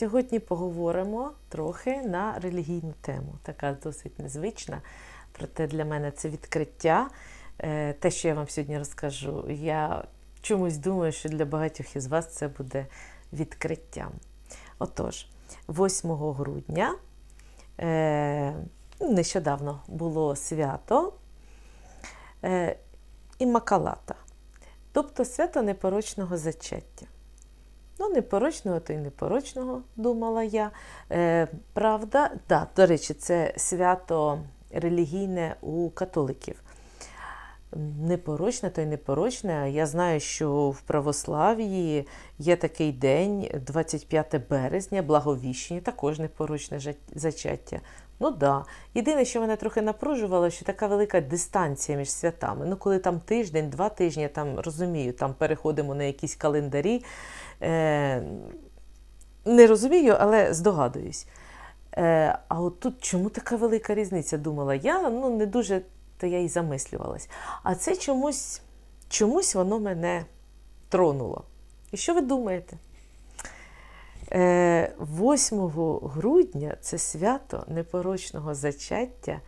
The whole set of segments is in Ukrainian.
Сьогодні поговоримо трохи на релігійну тему. Така досить незвична. Проте для мене це відкриття. Е, Те, що я вам сьогодні розкажу, я чомусь думаю, що для багатьох із вас це буде відкриттям. Отож, 8 грудня е, нещодавно було свято е, Іммакалата, тобто свято непорочного зачаття. Непорочного, то й непорочного, думала я. Е, правда, да, до речі, це свято релігійне у католиків. Непорочне, то й непорочне. Я знаю, що в православ'ї є такий день, 25 березня, благовіщення, також непорочне зачаття. Ну да. Єдине, що мене трохи напружувало, що така велика дистанція між святами. Ну, коли там тиждень, два тижні, там розумію, там переходимо на якісь календарі. Е, не розумію, але здогадуюсь. Е, а от тут чому така велика різниця? Думала я, ну не дуже то я і замислювалась. А це чомусь, чомусь воно мене тронуло. І що ви думаєте? Е, 8 грудня це свято непорочного зачаття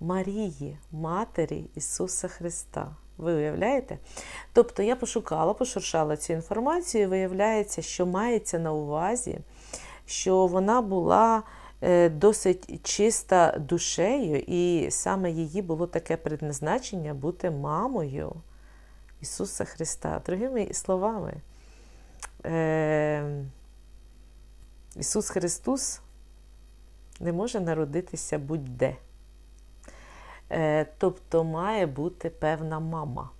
Марії, Матері Ісуса Христа. Ви уявляєте? Тобто я пошукала, пошуршала цю інформацію, і виявляється, що мається на увазі, що вона була е, досить чиста душею, і саме її було таке предназначення бути мамою Ісуса Христа. Другими словами, е, Ісус Христос не може народитися будь-де. Е, Тобто має бути певна мама.